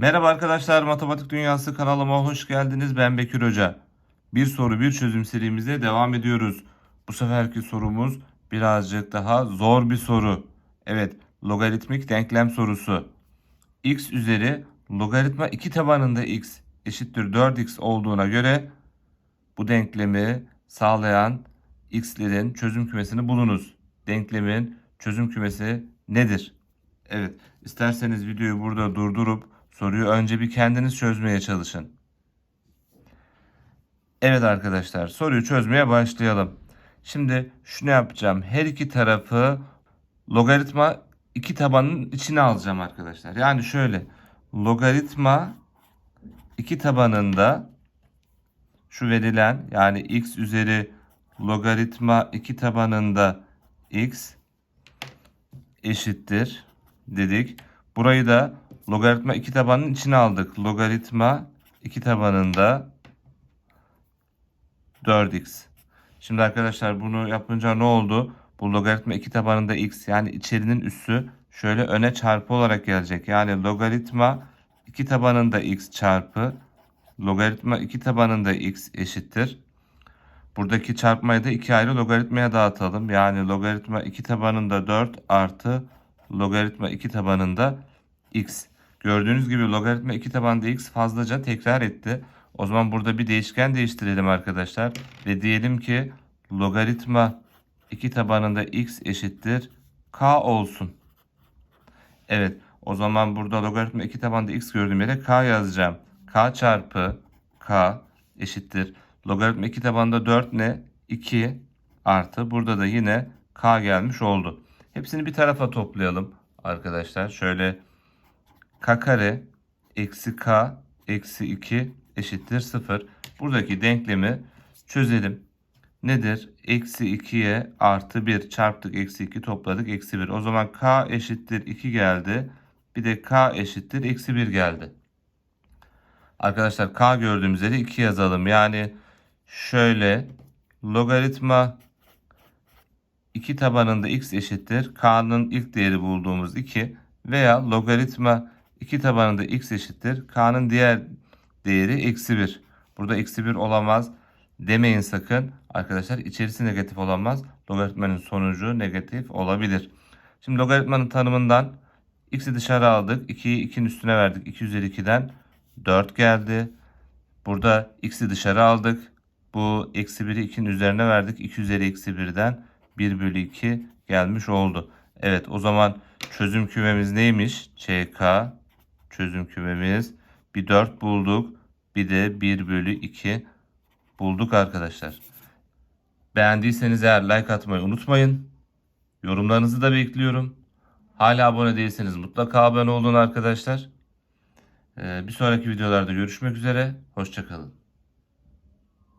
Merhaba arkadaşlar, Matematik Dünyası kanalıma hoş geldiniz. Ben Bekir Hoca. Bir soru bir çözüm serimize devam ediyoruz. Bu seferki sorumuz birazcık daha zor bir soru. Evet, logaritmik denklem sorusu. x üzeri logaritma 2 tabanında x eşittir 4x olduğuna göre bu denklemi sağlayan x'lerin çözüm kümesini bulunuz. Denklemin çözüm kümesi nedir? Evet, isterseniz videoyu burada durdurup soruyu önce bir kendiniz çözmeye çalışın. Evet arkadaşlar, soruyu çözmeye başlayalım. Şimdi şunu yapacağım. Her iki tarafı logaritma iki tabanın içine alacağım arkadaşlar. Yani şöyle logaritma iki tabanında şu verilen yani x üzeri logaritma 2 tabanında x eşittir dedik. Burayı da logaritma 2 tabanının içine aldık. Logaritma 2 tabanında 4x. Şimdi arkadaşlar bunu yapınca ne oldu? Bu logaritma 2 tabanında x yani içerinin üssü şöyle öne çarpı olarak gelecek. Yani logaritma 2 tabanında x çarpı logaritma 2 tabanında x eşittir. Buradaki çarpmayı da iki ayrı logaritmaya dağıtalım. Yani logaritma 2 tabanında 4 artı logaritma 2 tabanında x. Gördüğünüz gibi logaritma 2 tabanında x fazlaca tekrar etti. O zaman burada bir değişken değiştirelim arkadaşlar. Ve diyelim ki logaritma 2 tabanında x eşittir k olsun. Evet o zaman burada logaritma 2 tabanında x gördüğüm yere k yazacağım. k çarpı k eşittir. Logaritma 2 tabanında 4 ne? 2 artı burada da yine k gelmiş oldu. Hepsini bir tarafa toplayalım arkadaşlar. Şöyle k kare eksi k eksi 2 eşittir 0. Buradaki denklemi çözelim. Nedir? Eksi 2'ye artı 1 çarptık eksi 2 topladık eksi 1. O zaman k eşittir 2 geldi. Bir de k eşittir eksi 1 geldi. Arkadaşlar k gördüğümüz yere 2 yazalım. Yani şöyle logaritma 2 tabanında x eşittir. K'nın ilk değeri bulduğumuz 2 veya logaritma 2 tabanında x eşittir. K'nın diğer değeri eksi 1. Burada eksi 1 olamaz demeyin sakın. Arkadaşlar içerisi negatif olamaz. Logaritmanın sonucu negatif olabilir. Şimdi logaritmanın tanımından x'i dışarı aldık. 2'yi 2'nin üstüne verdik. 2 üzeri 2'den 4 geldi. Burada x'i dışarı aldık. Bu eksi 1'i 2'nin üzerine verdik. 2 üzeri eksi 1'den 1 bölü 2 gelmiş oldu. Evet o zaman çözüm kümemiz neymiş? ÇK çözüm kümemiz. Bir 4 bulduk. Bir de 1 bölü 2 bulduk arkadaşlar. Beğendiyseniz eğer like atmayı unutmayın. Yorumlarınızı da bekliyorum. Hala abone değilseniz mutlaka abone olun arkadaşlar. Ee, bir sonraki videolarda görüşmek üzere. Hoşçakalın.